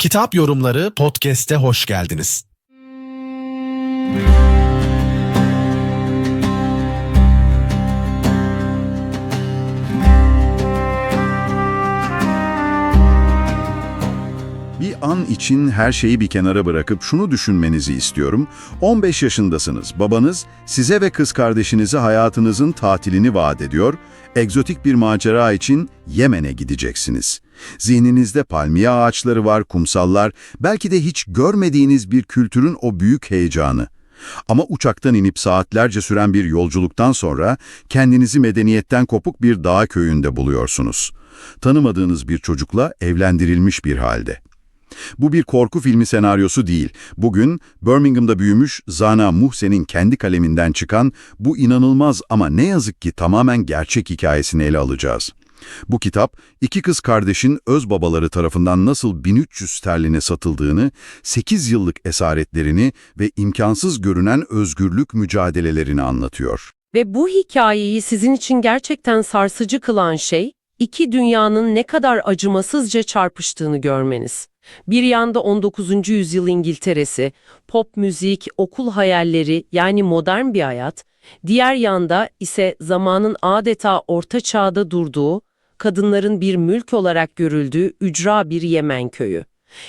Kitap Yorumları Podcast'e hoş geldiniz. An için her şeyi bir kenara bırakıp şunu düşünmenizi istiyorum. 15 yaşındasınız. Babanız size ve kız kardeşinize hayatınızın tatilini vaat ediyor. Egzotik bir macera için Yemen'e gideceksiniz. Zihninizde palmiye ağaçları var, kumsallar, belki de hiç görmediğiniz bir kültürün o büyük heyecanı. Ama uçaktan inip saatlerce süren bir yolculuktan sonra kendinizi medeniyetten kopuk bir dağ köyünde buluyorsunuz. Tanımadığınız bir çocukla evlendirilmiş bir halde. Bu bir korku filmi senaryosu değil. Bugün Birmingham'da büyümüş Zana Muhsen'in kendi kaleminden çıkan bu inanılmaz ama ne yazık ki tamamen gerçek hikayesini ele alacağız. Bu kitap, iki kız kardeşin öz babaları tarafından nasıl 1300 sterline satıldığını, 8 yıllık esaretlerini ve imkansız görünen özgürlük mücadelelerini anlatıyor. Ve bu hikayeyi sizin için gerçekten sarsıcı kılan şey, iki dünyanın ne kadar acımasızca çarpıştığını görmeniz. Bir yanda 19. yüzyıl İngiltere'si, pop müzik, okul hayalleri yani modern bir hayat, diğer yanda ise zamanın adeta orta çağda durduğu, kadınların bir mülk olarak görüldüğü ücra bir Yemen köyü.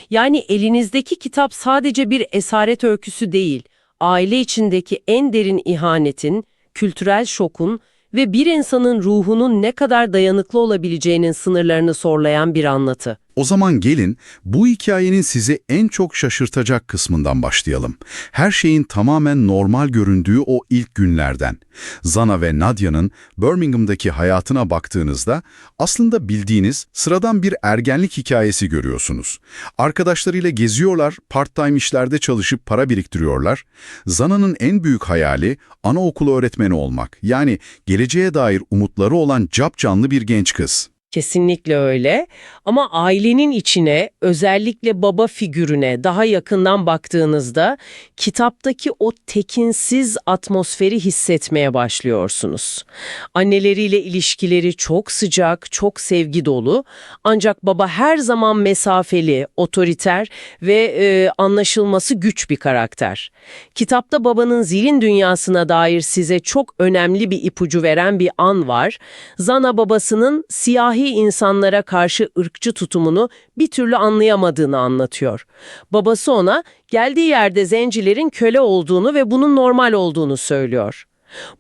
Yani elinizdeki kitap sadece bir esaret öyküsü değil, aile içindeki en derin ihanetin, kültürel şokun ve bir insanın ruhunun ne kadar dayanıklı olabileceğinin sınırlarını sorlayan bir anlatı. O zaman gelin bu hikayenin sizi en çok şaşırtacak kısmından başlayalım. Her şeyin tamamen normal göründüğü o ilk günlerden. Zana ve Nadia'nın Birmingham'daki hayatına baktığınızda aslında bildiğiniz sıradan bir ergenlik hikayesi görüyorsunuz. Arkadaşlarıyla geziyorlar, part-time işlerde çalışıp para biriktiriyorlar. Zana'nın en büyük hayali anaokulu öğretmeni olmak. Yani geleceğe dair umutları olan capcanlı bir genç kız. Kesinlikle öyle ama ailenin içine özellikle baba figürüne daha yakından baktığınızda kitaptaki o tekinsiz atmosferi hissetmeye başlıyorsunuz. Anneleriyle ilişkileri çok sıcak, çok sevgi dolu ancak baba her zaman mesafeli, otoriter ve e, anlaşılması güç bir karakter. Kitapta babanın zihin dünyasına dair size çok önemli bir ipucu veren bir an var. Zana babasının siyahi insanlara karşı ırkçı tutumunu bir türlü anlayamadığını anlatıyor. Babası ona geldiği yerde zencilerin köle olduğunu ve bunun normal olduğunu söylüyor.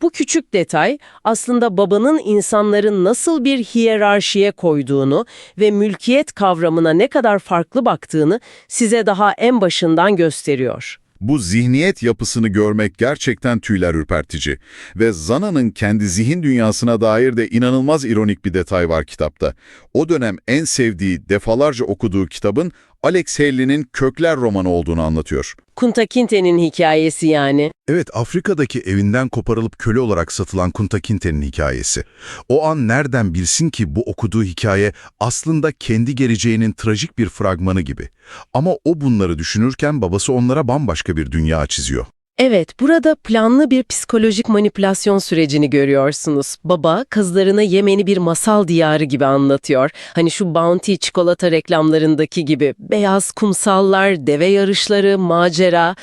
Bu küçük detay aslında babanın insanların nasıl bir hiyerarşiye koyduğunu ve mülkiyet kavramına ne kadar farklı baktığını size daha en başından gösteriyor. Bu zihniyet yapısını görmek gerçekten tüyler ürpertici. Ve Zana'nın kendi zihin dünyasına dair de inanılmaz ironik bir detay var kitapta. O dönem en sevdiği, defalarca okuduğu kitabın Alex Haley'nin Kökler romanı olduğunu anlatıyor. Kunta Kinte'nin hikayesi yani. Evet, Afrika'daki evinden koparılıp köle olarak satılan Kunta Kinte'nin hikayesi. O an nereden bilsin ki bu okuduğu hikaye aslında kendi geleceğinin trajik bir fragmanı gibi. Ama o bunları düşünürken babası onlara bambaşka bir dünya çiziyor. Evet, burada planlı bir psikolojik manipülasyon sürecini görüyorsunuz. Baba, kızlarına Yemen'i bir masal diyarı gibi anlatıyor. Hani şu Bounty çikolata reklamlarındaki gibi. Beyaz kumsallar, deve yarışları, macera.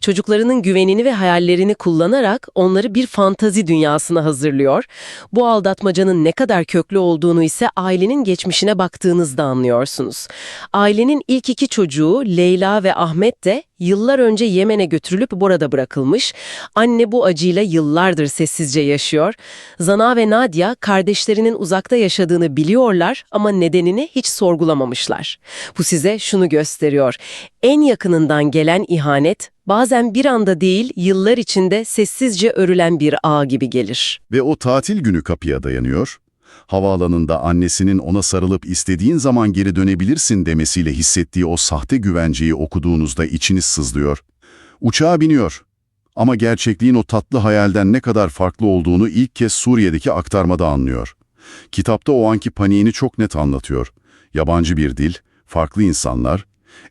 Çocuklarının güvenini ve hayallerini kullanarak onları bir fantazi dünyasına hazırlıyor. Bu aldatmacanın ne kadar köklü olduğunu ise ailenin geçmişine baktığınızda anlıyorsunuz. Ailenin ilk iki çocuğu Leyla ve Ahmet de yıllar önce Yemen'e götürülüp burada bırakılmış. Anne bu acıyla yıllardır sessizce yaşıyor. Zana ve Nadia kardeşlerinin uzakta yaşadığını biliyorlar ama nedenini hiç sorgulamamışlar. Bu size şunu gösteriyor. En yakınından gelen ihanet bazen bir anda değil yıllar içinde sessizce örülen bir ağ gibi gelir. Ve o tatil günü kapıya dayanıyor. Havaalanında annesinin ona sarılıp istediğin zaman geri dönebilirsin demesiyle hissettiği o sahte güvenceyi okuduğunuzda içiniz sızlıyor. Uçağa biniyor. Ama gerçekliğin o tatlı hayalden ne kadar farklı olduğunu ilk kez Suriye'deki aktarmada anlıyor. Kitapta o anki paniğini çok net anlatıyor. Yabancı bir dil, farklı insanlar,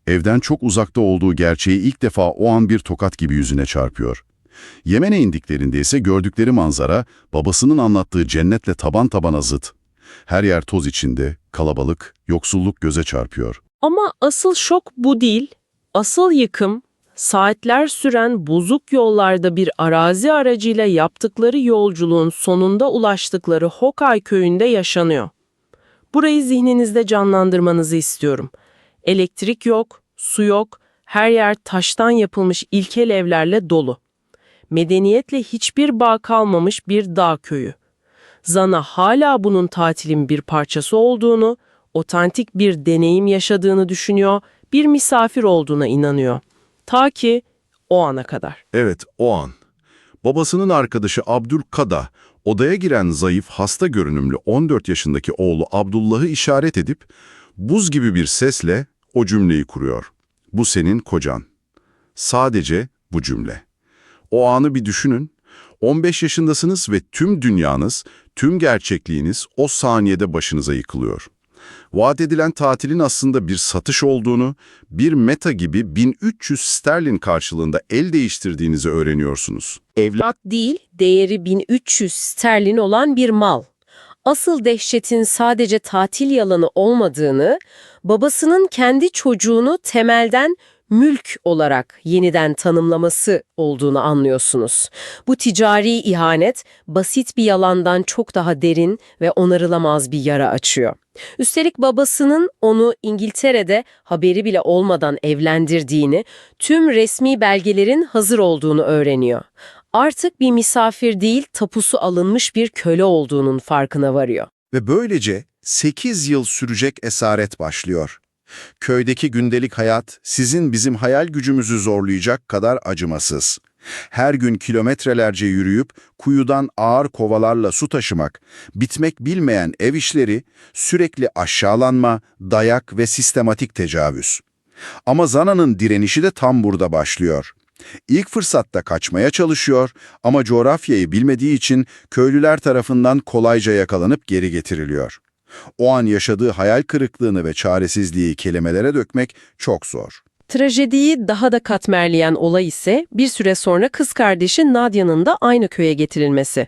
evden çok uzakta olduğu gerçeği ilk defa o an bir tokat gibi yüzüne çarpıyor. Yemen'e indiklerinde ise gördükleri manzara babasının anlattığı cennetle taban tabana zıt. Her yer toz içinde, kalabalık, yoksulluk göze çarpıyor. Ama asıl şok bu değil. Asıl yıkım, saatler süren bozuk yollarda bir arazi aracıyla yaptıkları yolculuğun sonunda ulaştıkları Hokay köyünde yaşanıyor. Burayı zihninizde canlandırmanızı istiyorum. Elektrik yok, su yok, her yer taştan yapılmış ilkel evlerle dolu. Medeniyetle hiçbir bağ kalmamış bir dağ köyü. Zana hala bunun tatilin bir parçası olduğunu, otantik bir deneyim yaşadığını düşünüyor, bir misafir olduğuna inanıyor. Ta ki o ana kadar. Evet, o an. Babasının arkadaşı Abdülkada, odaya giren zayıf, hasta görünümlü 14 yaşındaki oğlu Abdullah'ı işaret edip buz gibi bir sesle o cümleyi kuruyor. Bu senin kocan. Sadece bu cümle. O anı bir düşünün. 15 yaşındasınız ve tüm dünyanız, tüm gerçekliğiniz o saniyede başınıza yıkılıyor. Vaat edilen tatilin aslında bir satış olduğunu, bir meta gibi 1300 sterlin karşılığında el değiştirdiğinizi öğreniyorsunuz. Evlat değil, değeri 1300 sterlin olan bir mal. Asıl dehşetin sadece tatil yalanı olmadığını, babasının kendi çocuğunu temelden mülk olarak yeniden tanımlaması olduğunu anlıyorsunuz. Bu ticari ihanet basit bir yalandan çok daha derin ve onarılamaz bir yara açıyor. Üstelik babasının onu İngiltere'de haberi bile olmadan evlendirdiğini, tüm resmi belgelerin hazır olduğunu öğreniyor. Artık bir misafir değil, tapusu alınmış bir köle olduğunun farkına varıyor. Ve böylece 8 yıl sürecek esaret başlıyor. Köydeki gündelik hayat sizin bizim hayal gücümüzü zorlayacak kadar acımasız. Her gün kilometrelerce yürüyüp kuyudan ağır kovalarla su taşımak, bitmek bilmeyen ev işleri, sürekli aşağılanma, dayak ve sistematik tecavüz. Ama Zana'nın direnişi de tam burada başlıyor. İlk fırsatta kaçmaya çalışıyor ama coğrafyayı bilmediği için köylüler tarafından kolayca yakalanıp geri getiriliyor. O an yaşadığı hayal kırıklığını ve çaresizliği kelimelere dökmek çok zor. Trajediyi daha da katmerleyen olay ise bir süre sonra kız kardeşi Nadia'nın da aynı köye getirilmesi.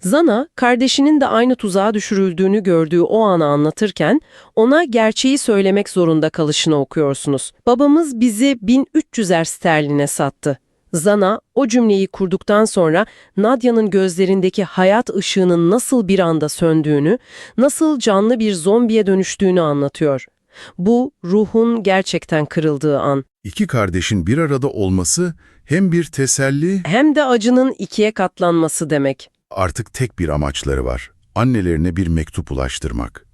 Zana, kardeşinin de aynı tuzağa düşürüldüğünü gördüğü o anı anlatırken ona gerçeği söylemek zorunda kalışını okuyorsunuz. Babamız bizi 1300'er sterline sattı. Zana o cümleyi kurduktan sonra Nadia'nın gözlerindeki hayat ışığının nasıl bir anda söndüğünü, nasıl canlı bir zombiye dönüştüğünü anlatıyor. Bu ruhun gerçekten kırıldığı an. İki kardeşin bir arada olması hem bir teselli, Hem de acının ikiye katlanması demek. artık tek bir amaçları var. Annelerine bir mektup ulaştırmak.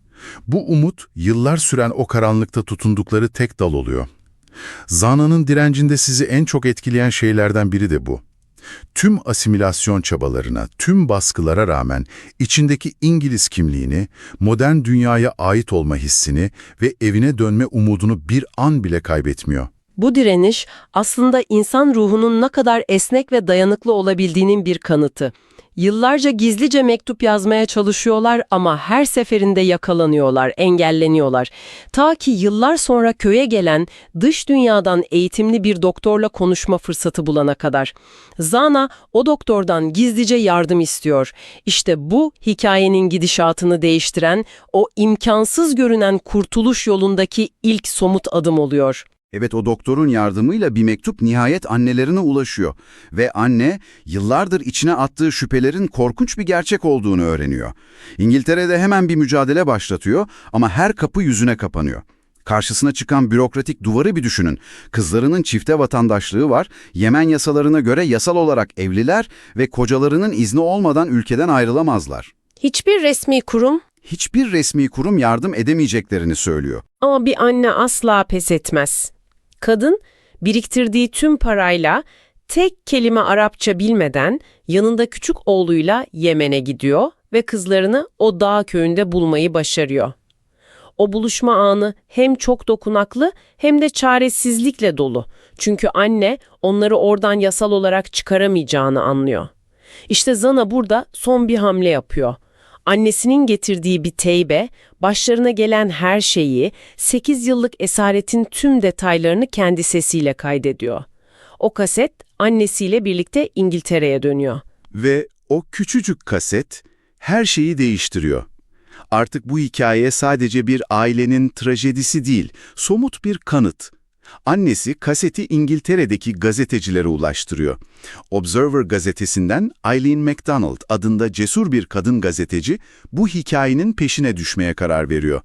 Bu umut, yıllar süren o karanlıkta tutundukları tek dal oluyor. Zana'nın direncinde sizi en çok etkileyen şeylerden biri de bu. Tüm asimilasyon çabalarına, tüm baskılara rağmen içindeki İngiliz kimliğini, modern dünyaya ait olma hissini ve evine dönme umudunu bir an bile kaybetmiyor. Bu direniş aslında insan ruhunun ne kadar esnek ve dayanıklı olabildiğinin bir kanıtı. Yıllarca gizlice mektup yazmaya çalışıyorlar ama her seferinde yakalanıyorlar, engelleniyorlar. Ta ki yıllar sonra köye gelen dış dünyadan eğitimli bir doktorla konuşma fırsatı bulana kadar. Zana o doktordan gizlice yardım istiyor. İşte bu hikayenin gidişatını değiştiren, o imkansız görünen kurtuluş yolundaki ilk somut adım oluyor. Evet o doktorun yardımıyla bir mektup nihayet annelerine ulaşıyor ve anne yıllardır içine attığı şüphelerin korkunç bir gerçek olduğunu öğreniyor. İngiltere'de hemen bir mücadele başlatıyor ama her kapı yüzüne kapanıyor. Karşısına çıkan bürokratik duvarı bir düşünün. Kızlarının çifte vatandaşlığı var, Yemen yasalarına göre yasal olarak evliler ve kocalarının izni olmadan ülkeden ayrılamazlar. Hiçbir resmi kurum Hiçbir resmi kurum yardım edemeyeceklerini söylüyor. ama bir anne asla pes etmez. Kadın biriktirdiği tüm parayla tek kelime Arapça bilmeden yanında küçük oğluyla Yemen'e gidiyor ve kızlarını o dağ köyünde bulmayı başarıyor. O buluşma anı hem çok dokunaklı hem de çaresizlikle dolu. Çünkü anne onları oradan yasal olarak çıkaramayacağını anlıyor. İşte Zana burada son bir hamle yapıyor. Annesinin getirdiği bir teybe, başlarına gelen her şeyi, 8 yıllık esaretin tüm detaylarını kendi sesiyle kaydediyor. O kaset annesiyle birlikte İngiltere'ye dönüyor. Ve o küçücük kaset her şeyi değiştiriyor. Artık bu hikaye sadece bir ailenin trajedisi değil, somut bir kanıt. Annesi kaseti İngiltere'deki gazetecilere ulaştırıyor. Observer gazetesinden Eileen MacDonald adında cesur bir kadın gazeteci bu hikayenin peşine düşmeye karar veriyor.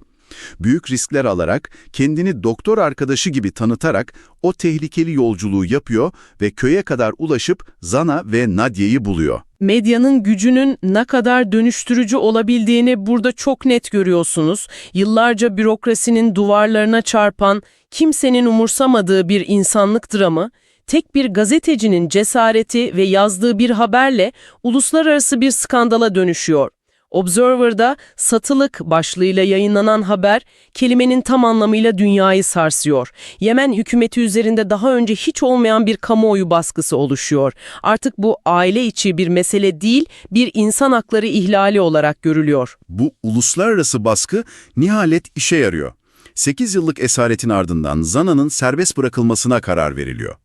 Büyük riskler alarak, kendini doktor arkadaşı gibi tanıtarak o tehlikeli yolculuğu yapıyor ve köye kadar ulaşıp Zana ve Nadia'yı buluyor. Medyanın gücünün ne kadar dönüştürücü olabildiğini burada çok net görüyorsunuz. Yıllarca bürokrasinin duvarlarına çarpan, kimsenin umursamadığı bir insanlık dramı, tek bir gazetecinin cesareti ve yazdığı bir haberle uluslararası bir skandala dönüşüyor. Observer'da satılık başlığıyla yayınlanan haber kelimenin tam anlamıyla dünyayı sarsıyor. Yemen hükümeti üzerinde daha önce hiç olmayan bir kamuoyu baskısı oluşuyor. Artık bu aile içi bir mesele değil, bir insan hakları ihlali olarak görülüyor. Bu uluslararası baskı nihayet işe yarıyor. 8 yıllık esaretin ardından Zana'nın serbest bırakılmasına karar veriliyor.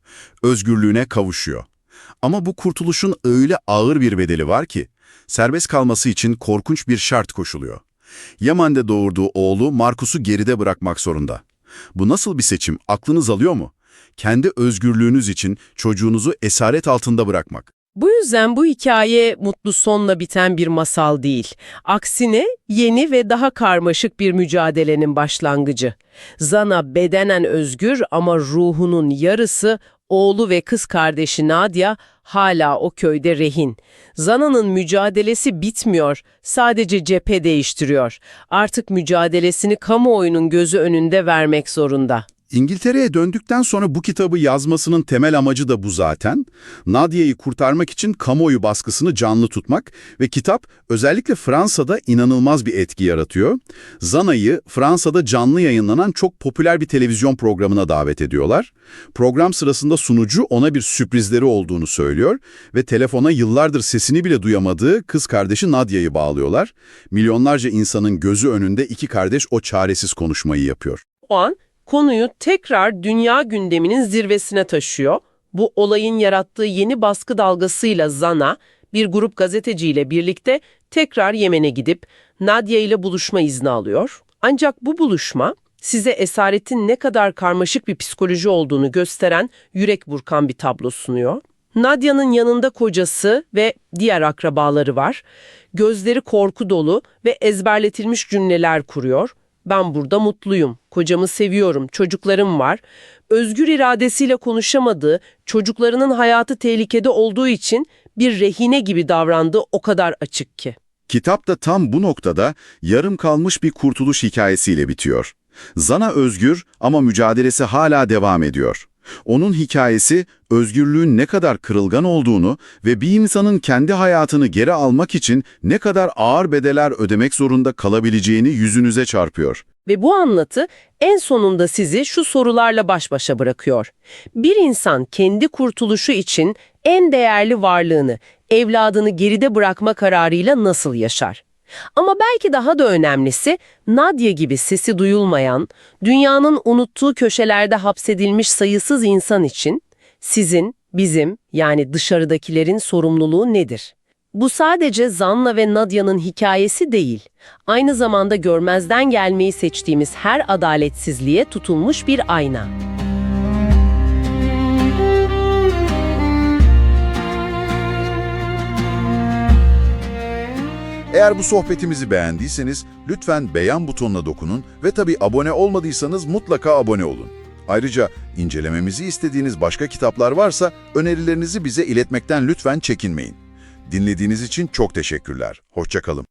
Özgürlüğüne kavuşuyor. Ama bu kurtuluşun öyle ağır bir bedeli var ki, serbest kalması için korkunç bir şart koşuluyor. Yaman'da doğurduğu oğlu Markus'u geride bırakmak zorunda. Bu nasıl bir seçim? Aklınız alıyor mu? Kendi özgürlüğünüz için çocuğunuzu esaret altında bırakmak. Bu yüzden bu hikaye mutlu sonla biten bir masal değil. Aksine yeni ve daha karmaşık bir mücadelenin başlangıcı. Zana bedenen özgür ama ruhunun yarısı oğlu ve kız kardeşi Nadia hala o köyde rehin. Zana'nın mücadelesi bitmiyor, sadece cephe değiştiriyor. Artık mücadelesini kamuoyunun gözü önünde vermek zorunda. İngiltere'ye döndükten sonra bu kitabı yazmasının temel amacı da bu zaten. Nadia'yı kurtarmak için kamuoyu baskısını canlı tutmak ve kitap özellikle Fransa'da inanılmaz bir etki yaratıyor. Zana'yı Fransa'da canlı yayınlanan çok popüler bir televizyon programına davet ediyorlar. Program sırasında sunucu ona bir sürprizleri olduğunu söylüyor ve telefona yıllardır sesini bile duyamadığı kız kardeşi Nadia'yı bağlıyorlar. Milyonlarca insanın gözü önünde iki kardeş o çaresiz konuşmayı yapıyor. O an konuyu tekrar dünya gündeminin zirvesine taşıyor. Bu olayın yarattığı yeni baskı dalgasıyla Zana, bir grup gazeteciyle birlikte tekrar Yemen'e gidip Nadia ile buluşma izni alıyor. Ancak bu buluşma size esaretin ne kadar karmaşık bir psikoloji olduğunu gösteren yürek burkan bir tablo sunuyor. Nadia'nın yanında kocası ve diğer akrabaları var. Gözleri korku dolu ve ezberletilmiş cümleler kuruyor. Ben burada mutluyum, kocamı seviyorum, çocuklarım var. Özgür iradesiyle konuşamadığı, çocuklarının hayatı tehlikede olduğu için bir rehine gibi davrandığı o kadar açık ki. Kitap da tam bu noktada yarım kalmış bir kurtuluş hikayesiyle bitiyor. Zana özgür ama mücadelesi hala devam ediyor. Onun hikayesi özgürlüğün ne kadar kırılgan olduğunu ve bir insanın kendi hayatını geri almak için ne kadar ağır bedeler ödemek zorunda kalabileceğini yüzünüze çarpıyor. Ve bu anlatı en sonunda sizi şu sorularla baş başa bırakıyor. Bir insan kendi kurtuluşu için en değerli varlığını, evladını geride bırakma kararıyla nasıl yaşar? Ama belki daha da önemlisi Nadia gibi sesi duyulmayan, dünyanın unuttuğu köşelerde hapsedilmiş sayısız insan için sizin, bizim yani dışarıdakilerin sorumluluğu nedir? Bu sadece Zanna ve Nadia'nın hikayesi değil, aynı zamanda görmezden gelmeyi seçtiğimiz her adaletsizliğe tutulmuş bir ayna. Eğer bu sohbetimizi beğendiyseniz lütfen beğen butonuna dokunun ve tabii abone olmadıysanız mutlaka abone olun. Ayrıca incelememizi istediğiniz başka kitaplar varsa önerilerinizi bize iletmekten lütfen çekinmeyin. Dinlediğiniz için çok teşekkürler. Hoşçakalın.